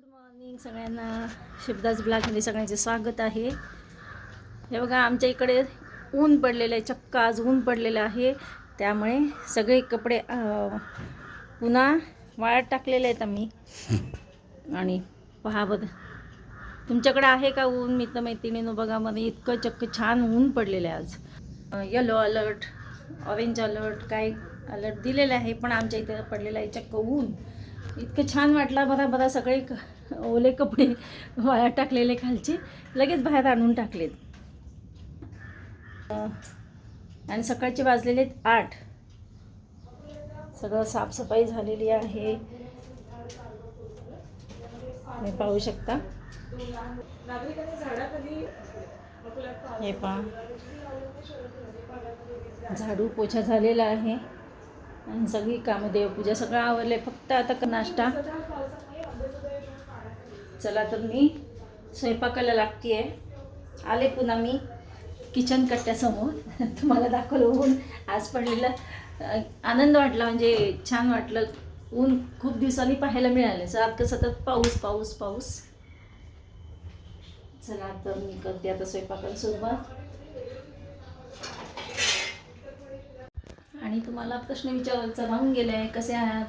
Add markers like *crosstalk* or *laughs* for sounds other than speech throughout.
Good morning सगळ्यांना. शिवदास ब्लॉगमध्ये सगळ्यांचे स्वागत आहे. हे बघा आमच्या इकडे ऊन पडलेलं आहे चक्क आज ऊन पडलेलं आहे. त्यामुळे सगळे कपडे पुन्हा वाळत टाकलेले आहेत आम्ही. *laughs* आणि पहा बघ तुमच्याकडे आहे का ऊन? मित्र मैत्रिणीनं बघा मध्ये इतकं चक्क छान ऊन पडलेलं आहे आज. येलो अलर्ट ऑरेंज अलर्ट काय अलर्ट दिलेलं आहे पण आमच्या इथे पडलेलं आहे चक्क ऊन. इतकं छान वाटलं बघा बघा सगळे क- ओले कपडे वाया टाकलेले खालचे लगेच बाहेर आणून टाकलेत. आणि सकाळचे वाजलेले आहेत आठ. सगळं साफसफाई झालेली आहे. तुम्ही पाहू शकता. हे पहा. झाडू पोछा झालेला आहे. आणि सगळी कामं देवपूजा सगळं आवरले. फक्त आता का नाश्ता. चला तर मी स्वयंपाकाला लागते आहे आले पुन्हा मी किचन कट्ट्यासमोर. *laughs* तुम्हाला दाखवलं ऊन. आज पडलेलं आनंद वाटला म्हणजे छान वाटलं. ऊन खूप दिवसांनी पाहायला मिळालं सारखं सतत पाऊस पाऊस पाऊस. चला तर मी करते आता स्वयंपाकाला सुरुवात. आणि तुम्हाला प्रश्न विचारायचा राहून गेले आहे कसे आहात?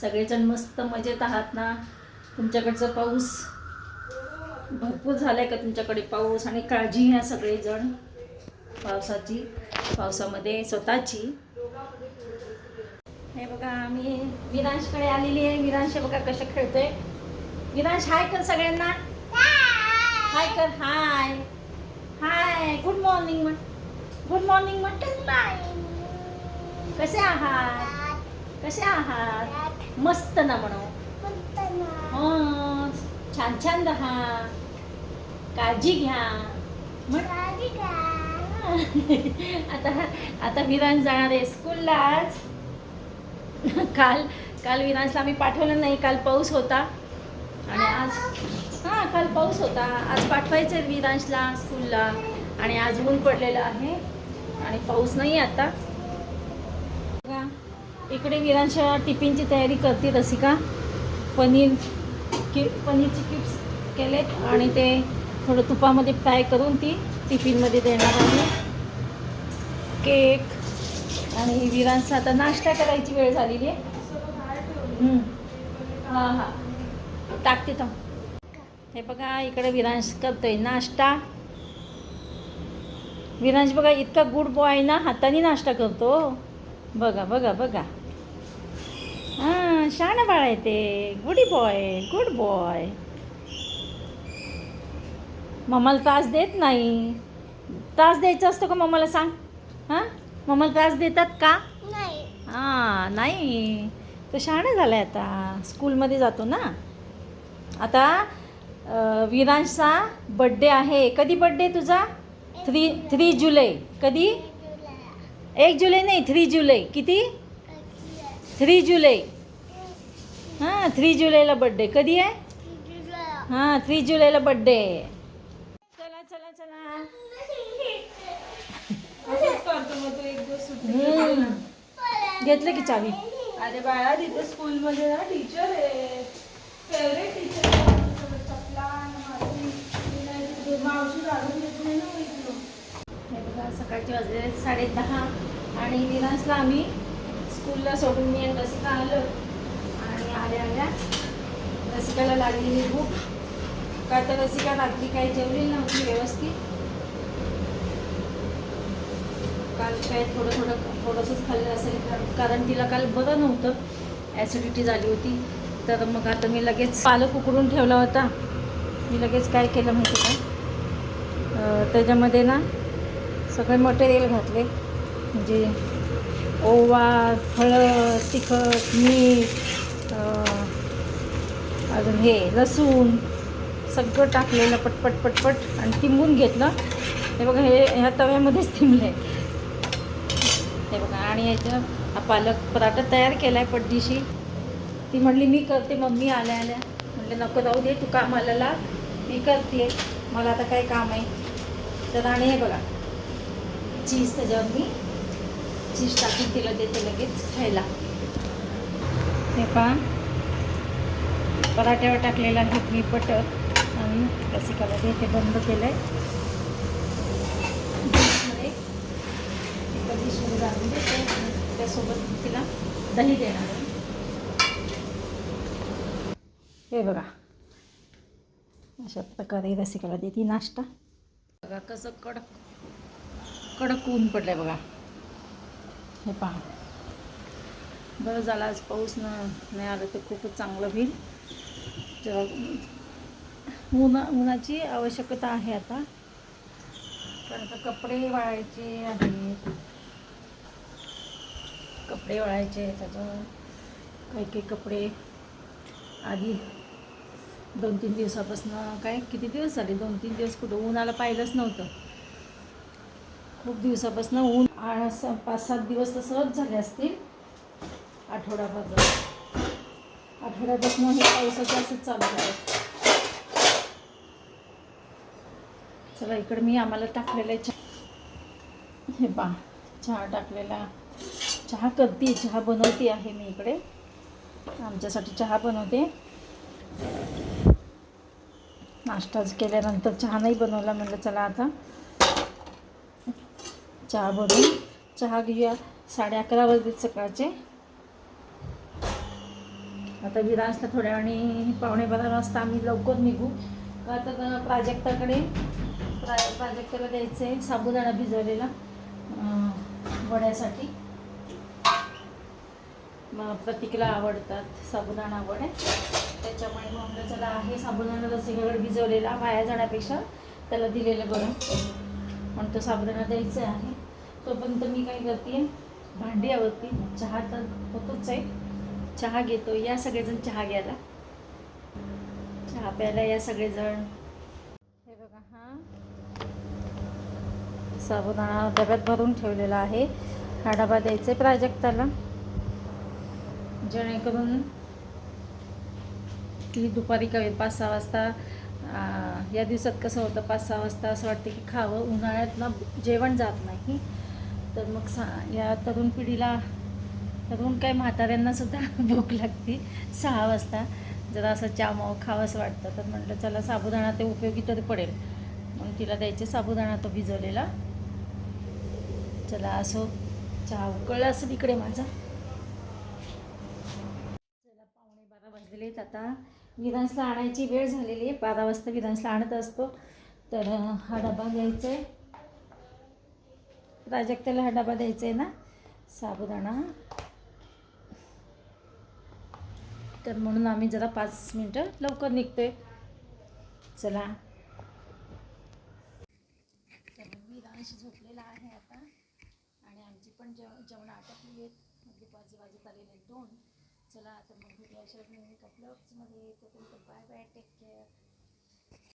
सगळेजण मस्त मजेत आहात ना? तुमच्याकडचं पाऊस भरपूर झाला आहे का तुमच्याकडे पाऊस आणि काळजी घ्या सगळेजण. पावसाची पावसामध्ये स्वतःची. हे बघा आम्ही विरांशकडे आलेली आहे. विरांश बघा कशा खेळतोय. विरांश हाय कर सगळ्यांना. हाय कर हाय हाय गुड मॉर्निंग म्हण गुड मॉर्निंग म्हण कसे आहात? कसे आहात? मस्त ना म्हणू हो छान छान राहा. काळजी घ्या. *laughs* आता आता विरांश जाणार आहे स्कूलला आज. काल काल विरांशला आम्ही पाठवलं नाही. काल पाऊस होता. आणि आज हां काल पाऊस होता. आज पाठवायचं आहे विरांशला स्कूलला. आणि आज ऊन पडलेलं आहे. आणि पाऊस नाही आहे आता. इकडे विरांश टिफिनची तयारी करते रसिका. पनीर कि पनीरची किप्स केलेत आणि ते थोडं तुपामध्ये फ्राय करून ती टिफिनमध्ये देणार आहे. केक आणि विरांचा आता नाश्ता करायची वेळ झालेली आहे. हां हां. टाकते तो हे बघा इकडे विरांश करतोय नाश्ता. विरांश बघा इतका गुड बॉय ना हाताने नाश्ता करतो. बघा बघा बघा. शहाणा बाळ आहे ते. गुडी बॉय गुड बॉय मम्माला त्रास देत नाही. त्रास द्यायचा असतो का मम्माला सांग? हां? मम्माला त्रास देतात का? हां नाही. तो शहाणा झाला आहे आता. स्कूलमध्ये जातो ना. आता विरांशचा बड्डे आहे. कधी बड्डे तुझा? थ्री थ्री जुलै. कधी? एक जुलै. नाही थ्री जुलै. किती? थ्री जुलै. हां थ्री जुलैला बड्डे कधी आहे? हां थ्री जुलैला बड्डे चला चला चला. घेतलं की चावी. अरे बाळा तिथे स्कूलमध्ये ना टीचर आहे. फेवरेट टीचर चपला मावशी. काढून देत नाही ना इथलं बघा सकाळचे वाजले साडे दहा आणि विरांशला आम्ही स्कूलला सोडून मी आणि आलो. आल्या. आल्या रसिकाला लागलेली भूक. का तर रसिका रात्री काही जेवली नव्हती व्यवस्थित. काल काय थोडं थोडं थोडंसंच खाल्लं असेल. कारण तिला काल बरं नव्हतं. ॲसिडिटी झाली होती. तर मग आता मी लगेच पालक उकडून ठेवला होता. मी लगेच काय केलं माहिती का? त्याच्यामध्ये ना सगळे मटेरियल घातले. म्हणजे ओवा हळद तिखट मीठ अजून हे लसूण सगळं टाकलेलं पटपट पटपट आणि तिंबून घेतलं. हे बघा हे ह्या तव्यामध्येच तिंबलं आहे हे बघा आणि याचं हा पालक पराठा तयार केला आहे पड्डीशी ती म्हणली मी करते मम्मी आल्या आल्या. म्हटलं नको जाऊ दे तू कामाला लाग मी करते. मला आता काय काम आहे? तर आणि हे बघा चीज त्याच्यावर मी चीज टाकून तिला देते लगेच खायला. हे पहा. पराठ्यावर टाकलेलं आहे मी बटर आणि रसिकाला ते ते बंद केलं आहे कधी सुरू घालून देते आणि त्यासोबत तिला दही देणार आहे. हे बघा. अशा प्रकारे रसिकाला देते नाश्ता. बघा कसं कडक कडक ऊन पडलं आहे बघा. हे पहा. बरं झालं आज पाऊस न नाही आलं तर खूपच चांगलं होईल. तर उन्हा उन्हाची आवश्यकता आहे आता. कारण का कपडे वाळायचे आहेत. कपडे वाळायचे त्याच्यावर काही काही कपडे आधी दोन तीन दिवसापासून काय किती दिवस झाले? दोन तीन दिवस कुठं उन्हाला पाहिलंच नव्हतं. खूप दिवसापासून ऊन आ- पाच सात दिवस तर सहज झाले असतील. आठवड्याभर मग हे पावसाचे असंच चालू आहे. चला इकडे मी आम्हाला टाकलेलं आहे चहा. हे पा चहा टाकलेला. चहा करते चहा बनवते आहे मी इकडे. आमच्यासाठी चहा बनवते. नाश्ताच केल्यानंतर चहा नाही बनवला म्हटलं चला आता. चहा बनवून चहा घेऊया. साडे अकरा वाजले सकाळचे. आता विरांशला थोड्या आणि पावणे बारा वाजता आम्ही लवकर निघू. का आता प्राजक्ताकडे प्रा प्राजक्ताला द्यायचं आहे साबुदाणा भिजवलेला वड्यासाठी. मग प्रतीकला आवडतात साबुदाणा वडे. त्याच्यामुळे मग म्हणलं चला आहे साबुदाणा रसिकाकडे भिजवलेला वाया जाण्यापेक्षा त्याला दिलेलं बरं. म्हणून तो साबुदाणा द्यायचा आहे. तोपर्यंत मी काय करते भांडी आवडती चहा तर होतोच आहे. चहा घेतो. या सगळेजण चहा घ्यायला. चहा प्यायला या सगळेजण. हे बघा हा. साबुदाणा डब्यात भरून ठेवलेला आहे. हा डबा द्यायचा आहे प्राजक्ताला. जेणेकरून ती दुपारी काय पाच सहा वाजता या दिवसात कसं होतं पाच सहा वाजता असं वाटतं की खावं. उन्हाळ्यात ना जेवण जात नाही. तर मग सा या तरुण पिढीला तरुण काय म्हाताऱ्यांना सुद्धा *laughs* भूक लागते सहा वाजता. जरा असं चामाव खावंसं वाटतं. तर म्हटलं चला साबुदाणा ते उपयोगी तरी पडेल. मग तिला द्यायचे साबुदाणा तो भिजवलेला. चला असो. चहा उकळला असेल इकडे माझा. चला पावणे बारा वाजलेले आहेत आता. विधानसला आणायची वेळ झालेली आहे. बारा वाजता विधानसला आणत असतो. तर हा डबा द्यायचा आहे प्राजक्ताला हा डबा द्यायचा आहे ना? साबुदाणा. तर म्हणून आम्ही जरा पाच मिनटं लवकर निघतोय. चला. तर विरांश झोपलेला आहे आता. आणि आमची पण जेव जेवण आटपली आहेत. म्हणजे पाच वाजत आलेले आहेत दोन. चला आता मग मी अशा नवीन येतो. ब्लॉग्समध्ये बाय बाय टेक केअर